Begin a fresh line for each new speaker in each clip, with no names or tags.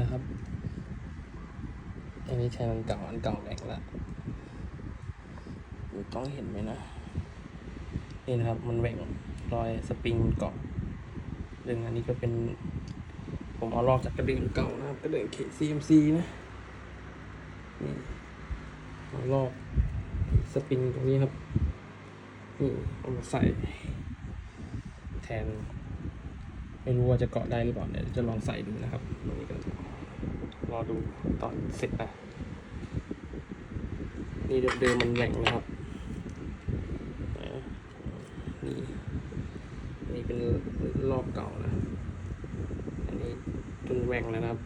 นะครับ อันนี้ใช้มันเก่าอันเก่าแหลกละมีกล้องเห็นไหมนะ นี่นะครับ มันแหว่งรอยสปริงเกาะเรื่องอันนี้ก็เป็น ผมเอาลอกจากกระดิ่งเก่านะครับกระดิ่ง KCMC นะนี่เอาลอกสปริงตรงนี้ครับนี่เอามาใส่แทน ไม่รู้ว่าจะเกาะได้หรือเปล่าเดี๋ยวจะลองใส่ดูนะครับตรงนี้กันรอดูตอนเสร็จนะนี่เดิมๆมันแหว่งนะครับอ่านี่นี่เป็นรอบเก่านะอันนี้จนแหว่งแล้วนะครับ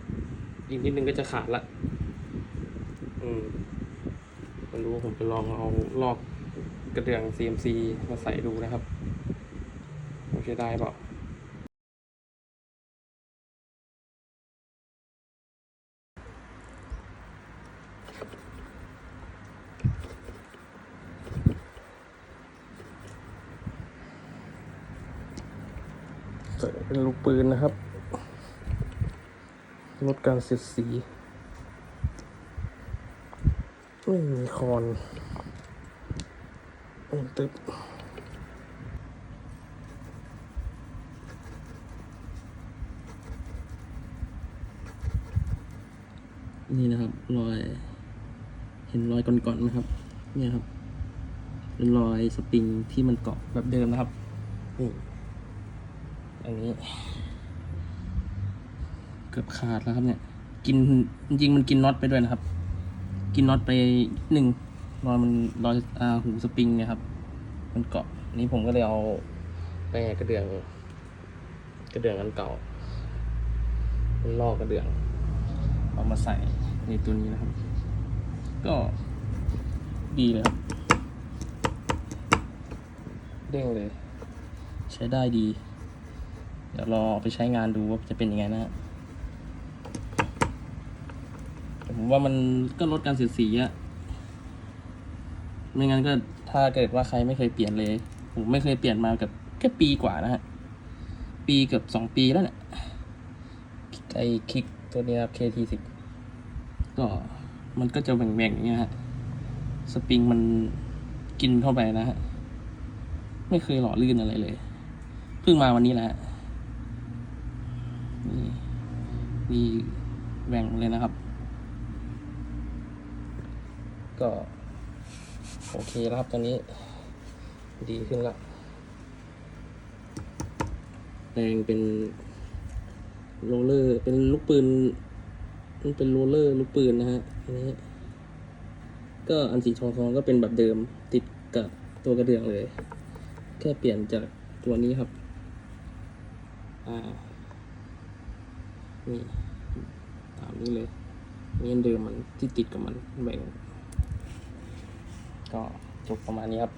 อีกนิดนึงก็จะขาดละอืมไม่รู้ผมจะลองเอาลอกกระเดื่อง CMC มาใส่ดูนะครับโอเคได้เปล่า เป็นลูกปืนนะครับ ลดการเสียดสี ไม่มีคอนอืมตึ๊บนี่นะครับรอย เห็นรอยก่อนๆไหมครับ เนี่ยครับเป็นรอยสปริงที่มันเกาะแบบเดิมนะครับนี่ อันนี้ เกือบขาดแล้วครับเนี่ย กินจริงมันกินน็อตไปด้วยนะครับ กินน็อตไปหนึ่งรอยมันรอยอาหูสปริงเนี่ยครับ มันเกาะนนี้ผมก็เลยเอาแปรกระเดื่อง กระเดื่องอันเก่าลอกกระเดื่อง เอามาใส่ในตัวนี้นะครับ ก็ดีเลยครับเด้งเลย ใช้ได้ดี เดี๋ยวรอไปใช้งานดูว่าจะเป็นยังไงนะฮะแต่ผมว่ามันก็ลดการเสียดสีอะไม่งั้นก็ถ้าเกิดว่าใครไม่เคยเปลี่ยนเลย ผมไม่เคยเปลี่ยนมากับแค่ปีกว่านะฮะ ปีเกือบสองปีแล้วเนี่ยไอคลิกตัวนี้ครับ KT สิบก็มันก็จะแหว่งๆอย่างเงี้ยฮะ สปริงมันกินเข้าไปนะฮะ ไม่เคยหล่อลื่นอะไรเลย เพิ่งมาวันนี้แหละ นี่นี่แหว่งเลยนะครับ ก็ โอเคแล้วครับตอนนี้ ดีขึ้นล้วแปลงเป็นโรลเลอร์เป็นลูกปืนมันเป็นโรลเลอร์ลูกปืนนะฮะอันนี้ ก็อันสีทองทองก็เป็นแบบเดิมติดกับตัวกระเดื่องเลย แค่เปลี่ยนจากตัวนี้ครับ อ่า นี่ตามนี้เลยนี่อันเดิมมันที่ติดกับมันแบ่งก็จบประมาณนี้ครับ